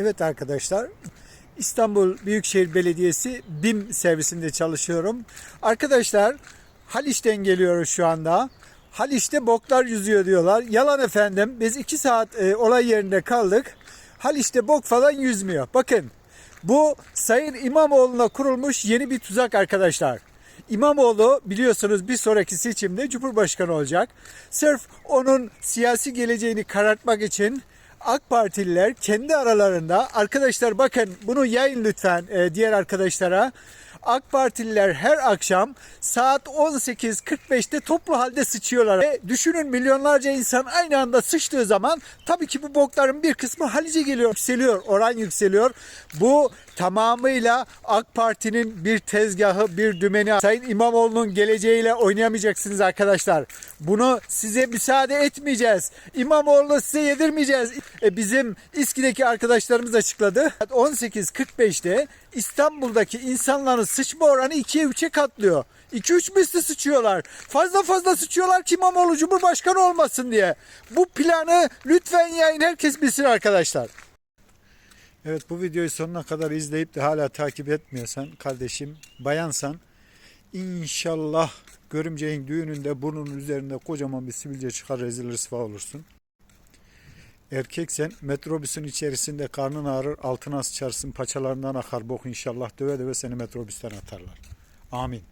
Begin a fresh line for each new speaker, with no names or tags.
Evet arkadaşlar, İstanbul Büyükşehir Belediyesi BİM servisinde çalışıyorum. Arkadaşlar, Haliç'ten geliyoruz şu anda. Haliç'te boklar yüzüyor diyorlar. Yalan efendim, biz iki saat e, olay yerinde kaldık. Haliç'te bok falan yüzmüyor. Bakın, bu Sayın İmamoğlu'na kurulmuş yeni bir tuzak arkadaşlar. İmamoğlu biliyorsunuz bir sonraki seçimde Cumhurbaşkanı olacak. Sırf onun siyasi geleceğini karartmak için AK Partililer kendi aralarında arkadaşlar bakın bunu yayın lütfen e, diğer arkadaşlara. AK Partililer her akşam saat 18.45'te toplu halde sıçıyorlar. Ve düşünün milyonlarca insan aynı anda sıçtığı zaman tabii ki bu bokların bir kısmı Halice geliyor. Yükseliyor, oran yükseliyor. Bu tamamıyla AK Parti'nin bir tezgahı, bir dümeni. Sayın İmamoğlu'nun geleceğiyle oynayamayacaksınız arkadaşlar. Bunu size müsaade etmeyeceğiz. İmamoğlu size yedirmeyeceğiz. E, bizim İSKİ'deki arkadaşlarımız açıkladı. 18.45'te İstanbul'daki insanların sıçma oranı 2'ye 3'e katlıyor. 2-3 misli sıçıyorlar. Fazla fazla sıçıyorlar ki İmamoğlu Cumhurbaşkanı olmasın diye. Bu planı lütfen yayın herkes bilsin arkadaşlar. Evet bu videoyu sonuna kadar izleyip de hala takip etmiyorsan kardeşim bayansan inşallah görümceğin düğününde burnunun üzerinde kocaman bir sivilce çıkar rezil rısva olursun. Erkeksen metrobüsün içerisinde karnın ağrır altına sıçarsın paçalarından akar bok inşallah döve döve seni metrobüsten atarlar. Amin.